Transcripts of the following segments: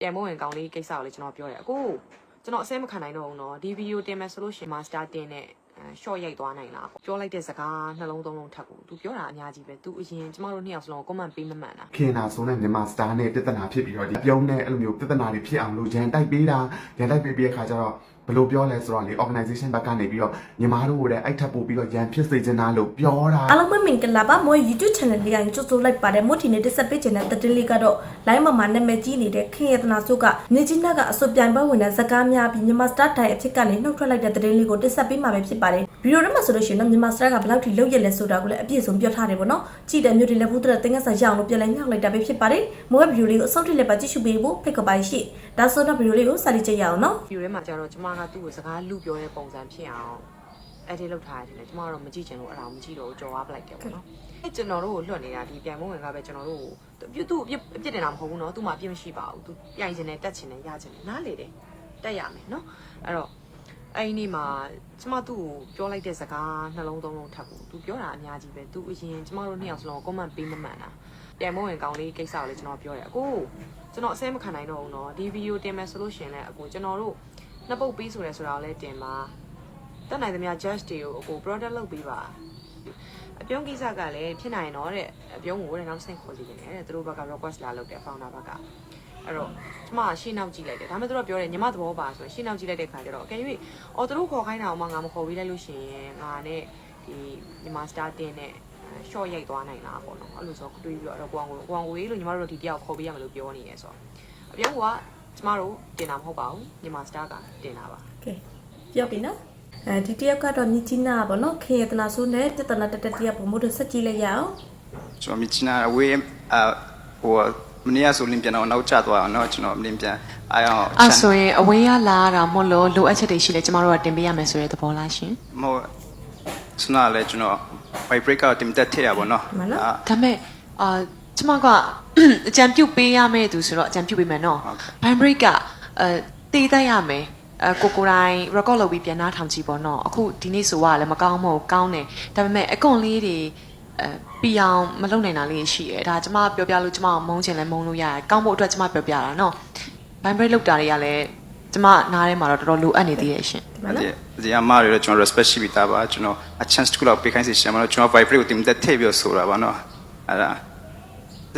ပြန်မို့ဝင်ကောင်းလေးကိစ္စကိုလည်းကျွန်တော်ပြောတယ်အခုကျွန်တော်အစဲမခံနိုင်တော့ဘူးเนาะဒီဗီဒီယိုတင်မယ်ဆိုလို့ရှိရင် master တင်တဲ့ short ရိုက်သွားနိုင်လားပေါ့ပြောလိုက်တဲ့စကားနှလုံးသုံးလုံးထပ်ကို तू ပြောတာအများကြီးပဲ तू အရင်ကျမတို့နှစ်ယောက်စလုံး comment ပေးမမှန်တာ ခင်နာဆိုးနဲ့မြန်မာစတာနဲ့ပြဿနာဖြစ်ပြီးတော့ဒီပြုံးနဲ့အဲ့လိုမျိုးပြဿနာတွေဖြစ်အောင်လို့ရန်တိုက်ပေးတာရန်တိုက်ပေးပြီးတဲ့ခါကျတော့ ဘယ်လိုပြောလဲဆိုတော့လေ organization ဘက်ကနေပြီးတော့ညီမတို့ကိုလည်းအဲ့ထပ်ပို့ပြီးတော့ရန်ဖြစ်စေချင်တာလို့ပြောတာအားလုံးပဲမင်္ဂလာပါမို့ YouTube channel လေးကိုကြိုဆိုလိုက်ပါတယ်မို့ဒီနေ့တက်ဆက်ပေးခြင်းတဲ့တတိလေးကတော့ line မှာမှာနာမည်ကြီးနေတဲ့ခင်ရတနာစုကမြေကြီးနာကအစွပ်ပြိုင်ပွဲဝင်တဲ့ဇကားများပြီးမြန်မာ star တိုင်အဖြစ်ကနေနှုတ်ထွက်လိုက်တဲ့တတိလေးကိုတက်ဆက်ပေးမှာပဲဖြစ်ပါတယ်ဗီဒီယိုထဲမှာဆိုလို့ရှိရင်တော့မြန်မာ star ကဘယ်လောက်ထိလုပ်ရလဲဆိုတာကိုလည်းအပြည့်စုံပြောထားတယ်ပေါ့နော်ကြည့်တဲ့မျိုးတွေလည်းဘူးတဲ့တင်ကစားရအောင်လို့ပြန်လဲညှောက်လိုက်တာပဲဖြစ်ပါတယ်မို့ဗီဒီယိုလေးကိုအဆုံးထိလည်းပါကြည့်ရှုပေးဖို့ဖိတ်ခေါ်ပါရှိဒါဆိုတော့ဗီဒီယိုလေးကိုစလိုက်ကြရအောင်နော်ဗီဒီယိုထဲမှာကျတော့ကျမကကသူ့ကိုစကားလူပြောတဲ့ပုံစံဖြစ်အောင်အဲ့ဒီလောက်ထားရတယ်ကျွန်မကတော့မကြည့်ချင်လို့အဲ့ဒါကိုမကြည့်တော့ကြော်ဝါပလိုက်တယ်ပေါ့နော်အဲ့ကျွန်တော်တို့ကိုလွှတ်နေတာဒီပြန်မဝင်ကပဲကျွန်တော်တို့ကိုသူ့သူ့အပြစ်တင်တာမဟုတ်ဘူးနော်သူ့မှာအပြစ်မရှိပါဘူးသူပြိုင်ချင်တယ်တက်ချင်တယ်ရချင်တယ်နားလေတယ်တက်ရမယ်နော်အဲ့တော့အဲ့ဒီနေ့မှာကျွန်မသူ့ကိုပြောလိုက်တဲ့စကားနှလုံးသုံးလုံးထပ်ကိုသူပြောတာအများကြီးပဲသူအရင်ကျွန်မတို့နှစ်ယောက်စလုံး comment ပေးမမှန်တာပြန်မဝင်ကောင်းလေးကိစ္စကိုလည်းကျွန်တော်ပြောတယ်အကိုကျွန်တော်အဆဲမခံနိုင်တော့ဘူးနော်ဒီဗီဒီယိုတင်မယ်ဆိုလို့ရှင်လည်းအကိုကျွန်တော်တို့ နှစ်ပုတ်ပေးဆိုတယ်ဆိုတာကိုလည်းတင်ပါတက်နိုင်သမျှ judge တွေကိုအခု product လုပ်ပေးပါအပြုံးကိစ္စကလည်းဖြစ်နိုင်တော့တဲ့အပြုံးကိုလည်းနောက်ဆင့်ခေါ်စီနေတယ်တဲ့သူတို့ဘက်က request လာလုပ်တယ် founder ဘက်ကအဲ့တော့ကျမရှင်းနောက်ကြည့်လိုက်တယ်ဒါပေမဲ့သူတို့ပြောတယ်ညီမသဘောပါဆိုရင်ရှင်းနောက်ကြည့်လိုက်တဲ့ခါကျတော့အကယ်၍အော်သူတို့ခေါ်ခိုင်းတာအောင်မှငါမခေါ်ပြီးလိုက်လို့ရှိရင်ငါနဲ့ဒီညီမ star တင်တဲ့ short ရိုက်သွားနိုင်လားပေါ့နော်အဲ့လိုဆိုတွေးပြီးတော့ကိုအောင်ကိုကိုအောင်ကိုရေးလို့ညီမတို့ဒီတယောက်ခေါ်ပေးရမယ်လို့ပြောနေရဲဆိုတော့အပြုံးက ကျမတို့တင်တာမဟုတ်ပါဘူးညီမ star ကတင်တာပါ ကဲပြောပြီနော်အဲဒီတယောက်ကတော့မြကြီးနာပေါ့နော်ခင်ရတနာဆိုးနဲ့တတနာတက်တက်တယောက်ပုံမို့လို့ဆက်ကြည့်လိုက်ရအောင် ကျွန်တော်မြချင်တာအဝေးအဟိုမနေ့ကဆိုလင်းပြန်တော့နောက်ကျသွားအောင်เนาะကျွန်တော်လင်းပြန်အားအောင် အဲ့ဆိုရင်အဝေးရလာတာမဟုတ်လို့လိုအပ်ချက်တွေရှိလဲကျမတို့ကတင်ပေးရမယ်ဆိုတဲ့သဘောလားရှင် မဟုတ်စနာလဲကျွန်တော် vibrate ကတင်တက်ထည့်ရပါတော့ မှန်လား ဒါပေမဲ့အာ ကျမကအကြံပြုပေးရမယ့်သူဆိုတော့အကြံပြုပေးမယ်နော်ဘန်ဘရိတ်ကအဲတေးတိုက်ရမယ်အကိုကိုတိုင်း record လုပ်ပြီးပြန်နှားထောင်ကြည့်ပေါ့နော်အခုဒီနေ့ဆိုရလည်းမကောင်းမဟုတ်ကောင်းတယ်ဒါပေမဲ့အကွန်လေးတွေအဲပြအောင်မလုပ်နိုင်တာလေးရှိရဲဒါကျမပြောပြလို့ကျမမုန်းချင်လဲမုန်းလို့ရတယ်ကောင်းဖို့အတွက်ကျမပြောပြတာနော်ဘန်ဘရိတ်လောက်တာတွေကလည်းကျမနားထဲမှာတော့တော်တော်လိုအပ်နေသေးရဲ့ရှင်ဟုတ်တယ်ဒီအမတွေတော့ကျွန်တော် respect ရှိပြီးသားပါကျွန်တော် a chance တစ်ခုလောက်ပေးခိုင်းစီရှင်မလို့ကျွန်တော် vibrate ကိုတင်တက်ထည့်ပြီးဆိုတာပါနော်အဲ့ဒါ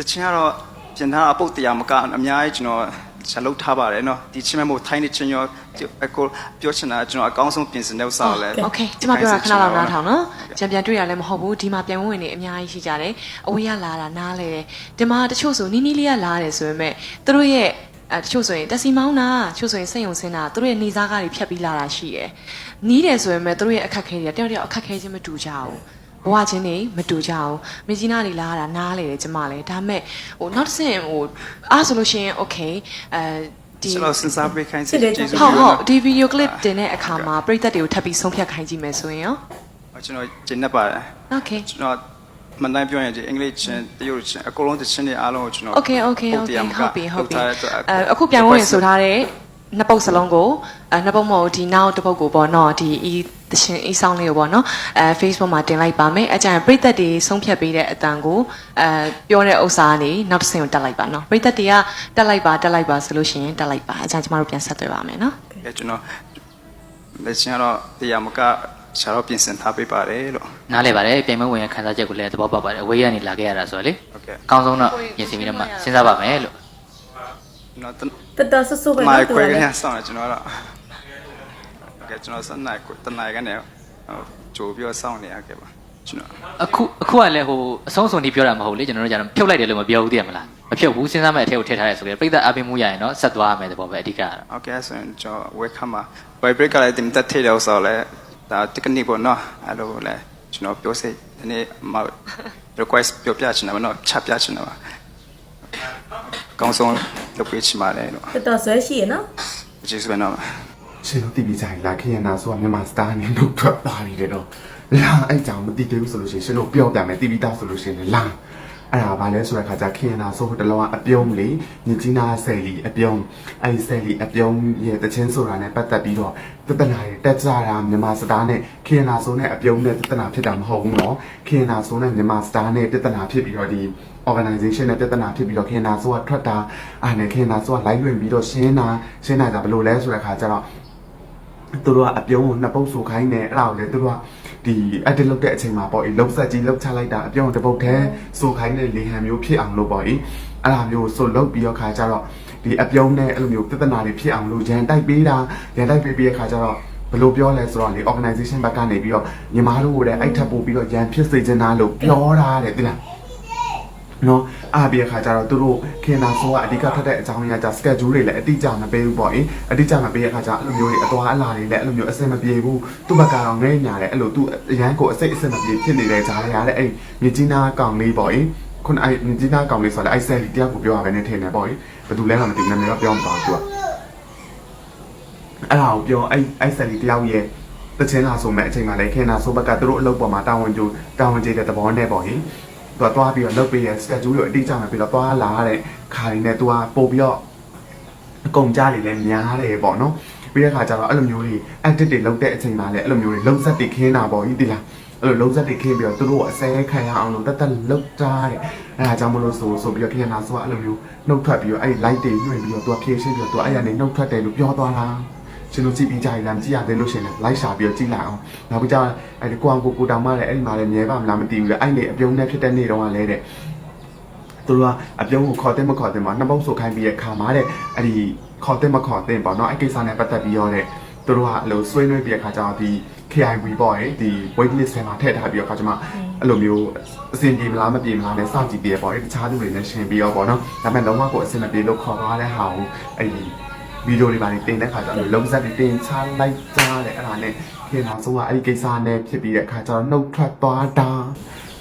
တချင်ကတော့ပြင်ထားအပုတ်တရားမကအများကြီးကျွန်တော်ချက်လုပ်ထားပါတယ်เนาะဒီချင်းမဲ့မို့ထိုင်းနေချင်းရောအကိုပြောချင်တာကျွန်တော်အကောင်းဆုံးပြင်ဆင်တဲ့ဥစ္စာကိုလည်း โอเคကျမပြောတာခဏလောက်နားထောင်နော်ချန်ပီယံတွေ့ရလည်းမဟုတ်ဘူးဒီမှာပြန်ဝင်နေအများကြီးရှိကြတယ်အဝေးကလာတာနားလေတယ်ဒီမှာတချို့ဆိုနီးနီးလေးကလာတယ်ဆိုပေမဲ့သူတို့ရဲ့အဲတချို့ဆိုရင်တက်စီမောင်းတာတချို့ဆိုရင်စိတ်ယုံစင်းတာသူတို့ရဲ့နေစားကားတွေဖြတ်ပြီးလာတာရှိတယ်နီးတယ်ဆိုပေမဲ့သူတို့ရဲ့အခက်ခဲတွေကတယောက်တယောက်အခက်ခဲချင်းမတူကြဘူး ဘဝချင်းနေမတူကြအောင်မြကြီးနားတွေလာတာနားလေတယ်ကျမလည်းဒါမဲ့ဟိုနောက်တစ်ဆင့်ဟိုအားဆိုလို့ရှိရင် okay အဲဒီကျွန်တော်စဉ်းစားပေးခိုင်းစေကျေးဇူးဟုတ်ဟုတ်ဒီဗီဒီယိုကလစ်တင်တဲ့အခါမှာပရိသတ်တွေကိုထပ်ပြီးဆုံးဖြတ်ခိုင်းကြည့်မယ်ဆိုရင်ရောကျွန်တော်ဂျင်းနေပါတယ် okay ကျွန်တော်မန်တိုင်းပြောရင်ဒီအင်္ဂလိပ်ချင်းတရုတ်ချင်းအကုန်လုံးတချင်းတွေအားလုံးကိုကျွန်တော် Okay okay okay ဟုတ်ပြီဟုတ်ပြီအခုပြန်ဝင်ဆိုထားတဲ့နှစ်ပုတ်စလုံးကိုနှစ်ပုတ်မဟုတ်ဒီနောက်တစ်ပုတ်ကိုပေါ့နော်ဒီ တရှင်ဤဆောင်လေးကိုပေါ့နော်အဲ Facebook မှာတင်လိုက်ပါမယ်အကြံပရိသတ်တွေဆုံးဖြတ်ပေးတဲ့အတန်ကိုအဲပြောတဲ့ဥစ္စာကနေနောက်တစ်ဆင့်ကိုတက်လိုက်ပါနော်ပရိသတ်တွေကတက်လိုက်ပါတက်လိုက်ပါဆိုလို့ရှိရင်တက်လိုက်ပါအကြံကျမတို့ပြန်ဆက်သွယ်ပါမယ်နော်အဲကျွန်တော်လက်ချင်းတော့တရားမကခြားတော့ပြင်ဆင်ထားပေးပါတယ်လို့နားလဲပါတယ်ပြိုင်ပွဲဝင်ရခန်းစားချက်ကိုလည်းသဘောပေါက်ပါတယ်အဝေးကနေလာခဲ့ရတာဆိုတော့လေဟုတ်ကဲ့အကောင်းဆုံးတော့ပြင်ဆင်ပြီးတော့မှစဉ်းစားပါမယ်လို့ကျွန်တော်တတဆဆပဲမိုနော်က်တူခွဲရကလေနေဆောင်တယ်ကျွန်တော်တော့ ခဲ့ကျွန်တော်ဆက်နိုင်တနိုင်ကနေကြိုပြီးတော့စောင့်နေရခဲ့ပါကျွန်တော်အခုအခုကလည်းဟိုအဆုံးစွန်ဒီပြောတာမဟုတ်လေကျွန်တော်တို့ကတော့ဖြုတ်လိုက်တယ်လို့မပြောဘူးသိရမလားမဖြုတ်ဘူးစဉ်းစားမဲ့အထက်ကိုထည့်ထားရဲဆိုလေပြိဿအပင်မှုရရင်တော့ဆက်သွားရမယ်တဘောပဲအဓိကကတော့ Okay ဆိုရင်ကျွန်တော် welcome ပါ vibrate ကလည်းတင်တက်ထည့်တယ်ဆိုတော့လေဒါ technique ပေါ့နော်အဲ့လိုလေကျွန်တော်ပြောစေဒီနေ့ request ပြောပြချင်တယ်မနော်ချပြချင်တယ်ပါကောင်းဆုံးလုပ်ပေးချင်ပါတယ်တော့တော်တော်ဆွဲရှိရနော်ကျေးဇူးပါနော် ရှင်တို့တည်ပြီးကြရင်လာခရနာဆိုတာမြန်မာစတားနေလို့ထွက်သွားပြီတဲ့တော့လာအဲ့ကြောင့်မတည်သေးဘူးဆိုလို့ရှိရင်ရှင်တို့ပြောပြမယ်တည်ပြီးသားဆိုလို့ရှိရင်လာအဲ့ဒါဘာလဲဆိုတဲ့ခါကျခရနာဆိုတလုံးအပြုံးလေညကြီးနာဆယ်လီအပြုံးအဲ့ဆယ်လီအပြုံးရဲ့တခြင်းဆိုတာနဲ့ပတ်သက်ပြီးတော့တသနာတွေတက်ကြတာမြန်မာစတားနဲ့ခရနာဆိုနဲ့အပြုံးနဲ့တသနာဖြစ်တာမဟုတ်ဘူးနော်ခရနာဆိုနဲ့မြန်မာစတားနဲ့တသနာဖြစ်ပြီးတော့ဒီ organization နဲ့ပြဿနာဖြစ်ပြီးတော့ခင်နာဆိုကထွက်တာအာနဲ့ခင်နာဆိုက live လွင်ပြီးတော့ရှင်းတာရှင်းတာကဘယ်လိုလဲဆိုတဲ့အခါကျတော့ သူတို့ကအပြုံးကိုနှစ်ပုတ်ဆိုခိုင်းနေအဲ့ဒါကိုလေသူတို့ကဒီ edit လုပ်တဲ့အချိန်မှာပေါ့အေးလုံးဆက်ကြီးလုံးချလိုက်တာအပြုံးတစ်ပုတ်တည်းဆိုခိုင်းတဲ့လေဟန်မျိုးဖြစ်အောင်လုပ်ပေါ့အေးအဲ့ဒါမျိုးဆိုလုပ်ပြီးတော့ခါကျတော့ဒီအပြုံးနဲ့အဲ့လိုမျိုးပြဿနာတွေဖြစ်အောင်လို့ရန်တိုက်ပေးတာရန်တိုက်ပေးပြီးတဲ့ခါကျတော့ဘယ်လိုပြောလဲဆိုတော့လေ organization ဘက်ကနေပြီးတော့ညီမတို့ကိုလည်းအဲ့ထပ်ပို့ပြီးတော့ရန်ဖြစ်စေချင်တာလို့ပြောတာတဲ့တိလား နော်အားပြီးအခါကျတော့သူတို့ခင်နာဆိုကအဓိကထက်တဲ့အကြောင်းအရာကြ schedule တွေလည်းအတိအကျမပေးဘူးပေါ့အေးအတိအကျမပေးတဲ့အခါကျအဲ့လိုမျိုးတွေအသွားအလာတွေလည်းအဲ့လိုမျိုးအဆင်မပြေဘူးသူ့ဘက်ကတော့ငဲ့ညာတယ်အဲ့လိုသူအရန်ကိုအစိတ်အဆင်မပြေဖြစ်နေတဲ့ဂျားရတဲ့အဲ့မြကြီးနာကောင်လေးပေါ့အေးခုနအဲ့မြကြီးနာကောင်လေးဆိုတော့အဲ့ဆယ်လီတယောက်ကိုပြောရပဲနဲ့ထင်တယ်ပေါ့အေးဘယ်သူလဲမှမသိဘူးနာမည်တော့ပြောမသွားဘူးသူကအဲ့ဒါကိုပြောအဲ့အဲ့ဆယ်လီတယောက်ရဲ့တချင်းလာဆိုမဲ့အချိန်မှာလည်းခင်နာဆိုဘက်ကသူတို့အလုပ်ပေါ်မှာတာဝန်ကျတာဝန်ကျေတဲ့သဘောနဲ့ပေါ့ဟင် သူကသွားပြီးတော့လုပ်ပေးရ schedule ကိုအတိအကျမှပြီးတော့သွားလာတဲ့ခါရင်းနဲ့သူကပို့ပြီးတော့အကုန်ကြလေလည်းများတယ်ပေါ့နော်ပြီးတဲ့ခါကျတော့အဲ့လိုမျိုးတွေ edit တွေလုပ်တဲ့အချိန်မှာလည်းအဲ့လိုမျိုးတွေလုံးဆက်တွေခင်းတာပေါ့ဒီလားအဲ့လိုလုံးဆက်တွေခင်းပြီးတော့သူတို့အစဲခံရအောင်လို့တက်တက်လုပ်တာတဲ့အဲ့ဒါကြောင့်မလို့ဆိုဆိုပြီးတော့ခင်းနာဆိုအဲ့လိုမျိုးနှုတ်ထွက်ပြီးတော့အဲ့ light တွေညွှင့်ပြီးတော့သူကဖြည့်ရှင်းပြီးတော့သူအဲ့ရနေနှုတ်ထွက်တယ်လို့ပြောသွားတာ ရှင်တို့ကြည့်ပြီးကြရလားမကြည့်ရသေးလို့ရှင်လည်း live ရှာပြီးတော့ကြည့်လိုက်အောင်နောက်ပြီးကြအဲ့ဒီကိုအောင်ကိုကိုတောင်မလည်းအဲ့ဒီမှာလည်းမြဲပါမလားမသိဘူးလေအဲ့နေအပြုံးနဲ့ဖြစ်တဲ့နေ့တော့ကလည်းတဲ့သူတို့ကအပြုံးကိုခေါ်တဲ့မခေါ်တဲ့မှာနှစ်ပုတ်ဆိုခိုင်းပြီးတဲ့ခါမှာတဲ့အဲ့ဒီခေါ်တဲ့မခေါ်တဲ့ပေါ့နော်အဲ့ကိစ္စနဲ့ပတ်သက်ပြီးတော့တဲ့သူတို့ကအလိုဆွေးနွေးပြီးတဲ့ခါကျတော့ဒီ KIV ပေါ့ဟဲ့ဒီ wait list ထဲမှာထည့်ထားပြီးတော့ခါကျမှအဲ့လိုမျိုးအဆင်ပြေမလားမပြေမလားနဲ့စောင့်ကြည့်ပြီးရပေါ့ဟဲ့တခြားသူတွေနဲ့ရှင်ပြီးတော့ပေါ့နော်ဒါပေမဲ့လုံးဝကိုအဆင်မပြေလို့ခေါ်သွားတဲ့ဟာကိုအဲ့ဒီ ဗီဒီယိုတွေပါနေတင်တဲ့ခါကျတော့လုံးဆက်တွေတင်ချလိုက်ကြတယ်အဲ့ဒါနဲ့ခင်ဗျာဆုံးကအဲ့ဒီကိစ္စနဲ့ဖြစ်ပြီးတဲ့ခါကျတော့နှုတ်ထွက်သွားတာ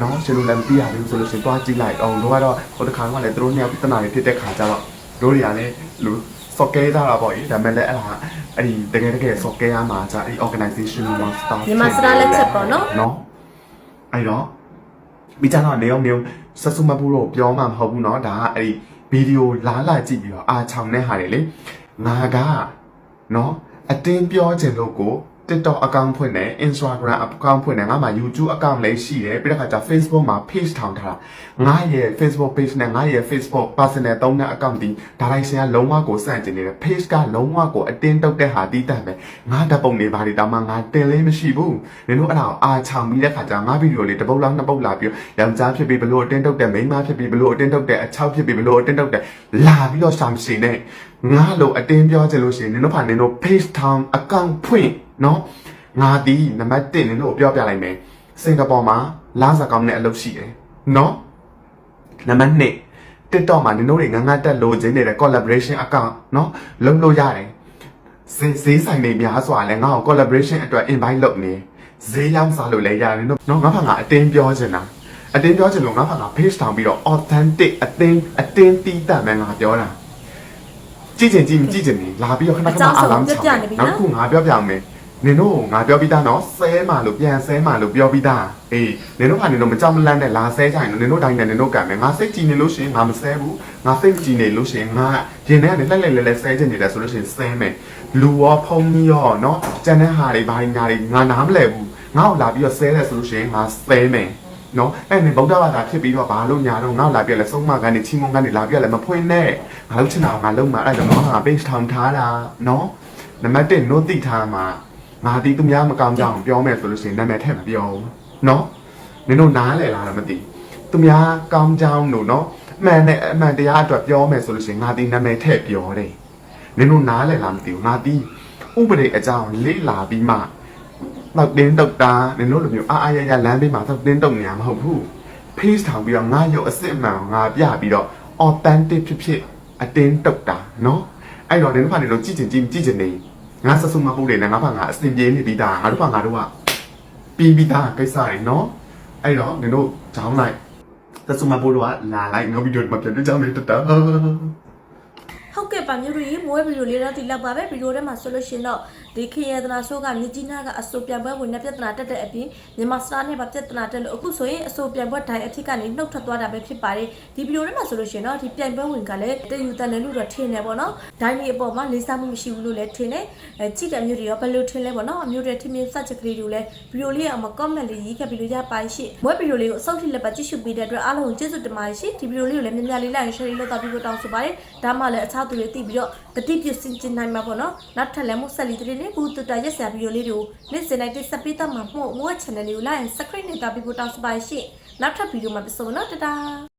နော်ရှင်တို့လည်းမသိရဘူးဆိုလို့ရှင်သွားကြည့်လိုက်အောင်တို့ကတော့ဟိုတစ်ခါကလည်းသူတို့နှစ်ယောက်ပြဿနာတွေဖြစ်တဲ့ခါကျတော့တို့တွေကလည်းလူစော့ကဲကြတာပေါ့လေဒါပေမဲ့လည်းအဲ့ဒါအဲ့ဒီတကယ်တကယ်စော့ကဲရမှာじゃအဲ့ organization မှာ staff မြန်မာစတားလက်ချက်ပေါ့နော် နော်အဲ့တော့မိကြတော့နေအောင်နေအောင်ဆဆူမပူတော့ပြောမှမဟုတ်ဘူးเนาะဒါကအဲ့ဒီဗီဒီယိုလာလာကြည့်ပြီးတော့အာချောင်တဲ့ဟာတွေလေ ငါကနော်အတင်းပြောချင်လို့ကို TikTok account ဖွင့်တယ် Instagram account ဖွင့်တယ်ငါမှ YouTube account လည်းရှိတယ်ပြီးတဲ့ခါကျ Facebook မှာ page ထောင်ထားတာငါရဲ့ Facebook page နဲ့ငါရဲ့ Facebook personal သုံးတဲ့ account ဒီ direction ကလုံးဝကိုစန့်ကျင်နေတယ် page ကလုံးဝကိုအတင်းတုတ်တဲ့ဟာတီးတတ်ပဲငါဓာတ်ပုံတွေဘာတွေတောင်မှငါတင်လေးမရှိဘူးနင်တို့အဲ့ဒါကိုအာချောင်ပြီးတဲ့ခါကျငါဗီဒီယိုလေးတစ်ပုတ်လောက်နှစ်ပုတ်လာပြီးယောက်ျားဖြစ်ပြီးဘလို့အတင်းတုတ်တဲ့မိန်းမဖြစ်ပြီးဘလို့အတင်းတုတ်တဲ့အချောက်ဖြစ်ပြီးဘလို့အတင်းတုတ်တဲ့လာပြီးတော့ရှာမရှိနဲ့ငါလို့အတင်းပြောချင်လို့ရှိရင်နင်တို့ဖာနင်တို့ page town account ဖွင့် နော်ငါဒီနံပါတ်1နင်တို့ကိုပြောပြလိုက်မယ်စင်ကာပူမှာလာစာကောင်းတဲ့အလုပ်ရှိတယ်နော်နံပါတ်2 TikTok မှာနင်တို့တွေငငတ်တက်လို့ခြင်းနေတဲ့ collaboration account နော်လုပ်လို့ရတယ်ဈေးဈေးဆိုင်တွေများစွာလဲငါ့ကို collaboration အတွက် invite လုပ်နေဈေးရောက်စားလို့လည်းရတယ်နော်နော်ငါဖာငါအတင်းပြောချင်တာအတင်းပြောချင်လို့ငါဖာငါ page ထောင်ပြီးတော့ authentic အတင်းအတင်းတီးတတ်မယ်ငါပြောတာကြည့်ချင်ကြည့်မကြည့်ချင်နေလာပြီးတော့ခဏခဏအလောင်းချောင်းနောက်ခုငါပြောပြအောင်မယ် နင်တို့ငါပြောပြီးသားနော်ဆဲမှလို့ပြန်ဆဲမှလို့ပြောပြီးသားအေးနင်တို့ကနင်တို့မကြောက်မလန့်နဲ့လာဆဲကြရင်နင်တို့တိုင်းနဲ့နင်တို့ကံမယ်ငါစိတ်ကြည်နေလို့ရှိရင်ငါမဆဲဘူးငါစိတ်မကြည်နေလို့ရှိရင်ငါရင်ထဲကနေလှက်လှက်လဲလဲဆဲချင်နေတယ်ဆိုလို့ရှိရင်ဆဲမယ်လူရောဖုံကြီးရောနော်ကျန်တဲ့ဟာတွေဘာညာတွေငါနားမလဲဘူးငါ့ကိုလာပြီးတော့ဆဲတယ်ဆိုလို့ရှိရင်ငါဆဲမယ်နော်အဲ့နေဗုဒ္ဓဘာသာဖြစ်ပြီးတော့ဘာလို့ညာတော့ငါ့ကိုလာပြလဲဆုံးမကနေချင်းမုန်ကနေလာပြလဲမဖွင့်နဲ့ငါလို့ချင်တာငါလုံးမှာအဲ့ဒါတော့ငါ page ထောင်ထားတာနော်နံပါတ်1 note တိထားမှာ ငါတီးသူများမကောင်းကြအောင်ပြောမယ်ဆိုလို့ရှိရင်နာမည်ထည့်မပြောဘူးเนาะနင်တို့နားလဲလားတော့မသိသူများကောင်းကြောင်းလို့เนาะအမှန်နဲ့အမှန်တရားအတွက်ပြောမယ်ဆိုလို့ရှိရင်ငါတီးနာမည်ထည့်ပြောတယ်နင်တို့နားလဲလားမသိဘူးငါတီးဥပဒေအကြောင်းလေ့လာပြီးမှတော့တင်းတော့တာနင်တို့လိုမျိုးအားအားရရလမ်းပေးမှာတော့တင်းတော့ညာမဟုတ်ဘူး page ထောင်ပြီးတော့ငါရုပ်အစစ်အမှန်ငါပြပြီးတော့ authentic ဖြစ်ဖြစ်အတင်းတုတ်တာเนาะအဲ့တော့နင်တို့ကနေတော့ကြည့်ချင်ကြည့်ကြည့်ချင်နေ ငါဆဆူမပူတယ်နဲ့ငါဖငါအစင်ပြေးနေပြီးသားငါတို့ဖငါတို့ကပြီးပြီးသားကိစ္စတွေနော်အဲ့တော့နင်တို့ကြောင်းလိုက်ဆဆူမပူတော့လာလိုက်ငါဗီဒီယိုမှာပြန်တွေ့ကြမယ်တတဟုတ်ကဲ့ကပါမျိုးတို့ရေမွေးဗီဒီယိုလေးတော့ဒီလောက်ပါပဲဗီဒီယိုထဲမှာဆိုလို့ရှိရင်တော့ဒီခင်ရတနာဆိုးကမြကြီးနာကအစိုးပြန်ပွဲဝင်တဲ့ပြဿနာတက်တဲ့အပြင်မြန်မာစတာနဲ့ပါပြဿနာတက်လို့အခုဆိုရင်အစိုးပြန်ပွဲတိုင်အထစ်ကနေနှုတ်ထွက်သွားတာပဲဖြစ်ပါတယ်ဒီဗီဒီယိုထဲမှာဆိုလို့ရှိရင်တော့ဒီပြိုင်ပွဲဝင်ကလည်းတယူတန်တယ်လို့တော့ထင်တယ်ပေါ့နော်ဒိုင်းဒီအပေါ်မှာလေးစားမှုမရှိဘူးလို့လည်းထင်တယ်အဲကြည့်တဲ့မျိုးတွေရောဘယ်လိုထင်လဲပေါ့နော်အမျိုးတွေထင်မြင်စချက်ကလေးတွေလည်းဗီဒီယိုလေးအောင်မှာ comment လေးရေးခဲ့ပြီးလို့ရပါရှိမွေးဗီဒီယိုလေးကိုအဆုံးထိလက်ပါကြည့်ရှုပေးတဲ့အတွက်အားလုံးကိုကျေးဇူးတင်ပါတယ်ရှင်ဒီဗီဒီယိုလေးကိုလည်းများများလေး like share လုပ်တော့ပြီးတော့တောင်းဆိုပါတယ်ဒါမှလည်းအခြားသူတွေသိပြီးတော့တတိပြုစင်ကျင်နိုင်မှာပေါ့နော်နောက်ထပ်လည်းမို့ဆက်လီတရီလေးဘူးတူတာရက်စရာဗီဒီယိုလေးတွေကိုနေ့စဉ်တိုင်းတက်ဆက်ပေးတတ်မှာမို့မို့ channel လေးကို like and subscribe နဲ့တာပြီးတော့တောင်းဆိုပါရှင်နောက်ထပ်ဗီဒီယိုမှာပြန်ဆုံနော်တတာ